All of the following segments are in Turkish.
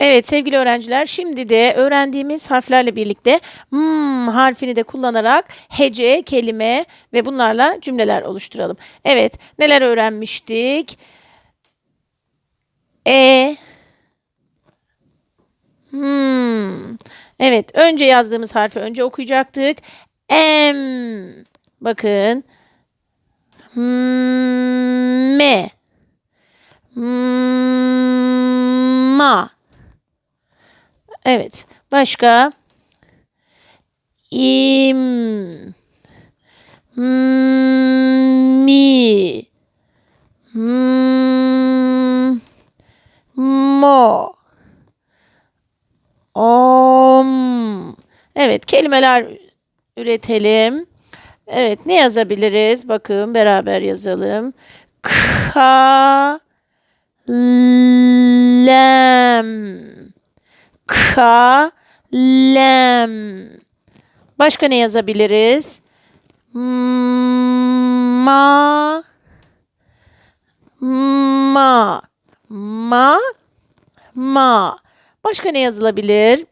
Evet sevgili öğrenciler, şimdi de öğrendiğimiz harflerle birlikte "m" harfini de kullanarak hece, kelime ve bunlarla cümleler oluşturalım. Evet, neler öğrenmiştik? E Hmm. Evet, önce yazdığımız harfi önce okuyacaktık. Em. Bakın. Me. Ma. Evet. Başka? İm. Mi. Mo. Om. Evet, kelimeler üretelim. Evet, ne yazabiliriz? Bakın beraber yazalım. Ka lem. Kalem. Başka ne yazabiliriz? Ma ma ma ma. Başka ne yazılabilir?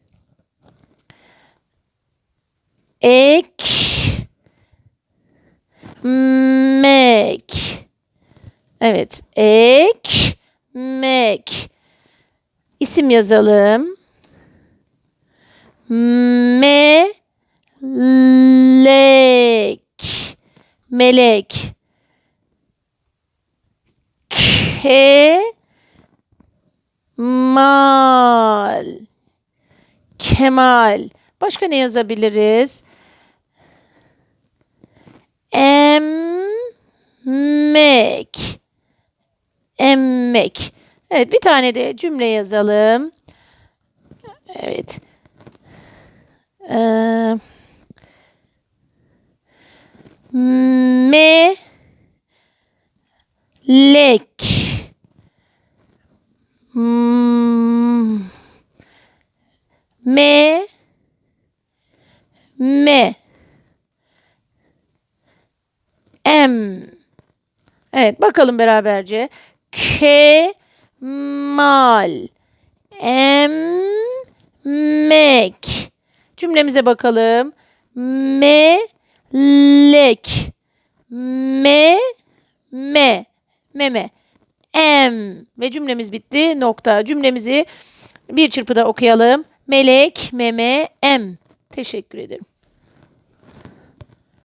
Ek mek. Evet, ekmek. İsim yazalım. Melek. Melek. Kemal. Kemal. Başka ne yazabiliriz? Emmek. Emmek. Evet, bir tane de cümle yazalım. Evet. Ee, melek. Hmm. Me me em Evet bakalım beraberce. Kemal emmek Cümlemize bakalım. Melek me me meme em ve cümlemiz bitti. Nokta. Cümlemizi bir çırpıda okuyalım. Melek, meme, em. Teşekkür ederim.